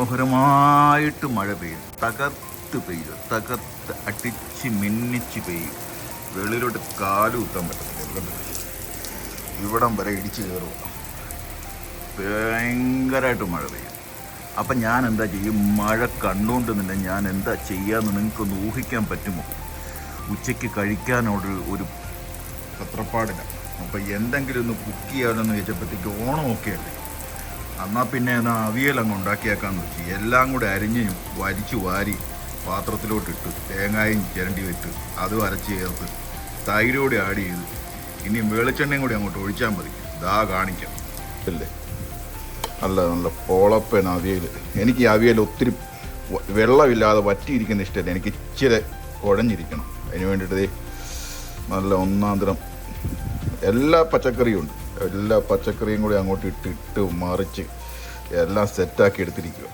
മനോഹരമായിട്ട് മഴ പെയ്യും തകർത്ത് പെയ്യും തകർത്ത് അടിച്ച് മിന്നിച്ച് പെയ്യും വെളിയിലോട്ട് കാൽ കുത്താൻ പറ്റത്തില്ല. ഇവിടെ വരെ. ഇടിച്ച് കയറും ഭയങ്കരമായിട്ട് മഴ പെയ്യും അപ്പം ഞാൻ എന്താ ചെയ്യും? മഴ കണ്ടുകൊണ്ട് നിന്നെ ഞാൻ എന്താ ചെയ്യാന്ന് നിങ്ങൾക്കൊന്ന് ഊഹിക്കാൻ പറ്റുമോ? ഉച്ചയ്ക്ക് കഴിക്കാനോട് ഒരു പത്രപ്പാടില്ല. അപ്പം എന്തെങ്കിലും ഒന്ന് കുക്ക് ചെയ്യാമെന്ന് ഓണം ഓണമൊക്കെ അല്ലേ? എന്നാൽ പിന്നെ എന്നാൽ അവിയലങ്ങ് ഉണ്ടാക്കിയേക്കാൻ വെച്ച് എല്ലാം കൂടെ അരിഞ്ഞ് വരിച്ചു വാരി പാത്രത്തിലോട്ടിട്ട് തേങ്ങായും ചിരണ്ടി വെച്ച് അതും അരച്ച് ചേർത്ത് തൈരോടെ ആഡ് ചെയ്ത് ഇനി വെളിച്ചെണ്ണയും കൂടി അങ്ങോട്ട് ഒഴിച്ചാൽ മതി. ദാ കാണിക്കാം. അല്ലേ നല്ല നല്ല പോളപ്പൻ അവിയൽ. എനിക്ക് അവിയൽ ഒത്തിരി വെള്ളമില്ലാതെ വറ്റിയിരിക്കുന്ന ഇഷ്ടമല്ല. എനിക്ക് ഇച്ചിരി കുഴഞ്ഞിരിക്കണം. അതിന് വേണ്ടിയിട്ട് നല്ല ഒന്നാന്തരം എല്ലാ പച്ചക്കറിയും ഉണ്ട്. എല്ലാ പച്ചക്കറിയും കൂടി അങ്ങോട്ട് ഇട്ടിട്ട് ഇട്ട് മറിച്ച് എല്ലാം സെറ്റാക്കി എടുത്തിരിക്കുക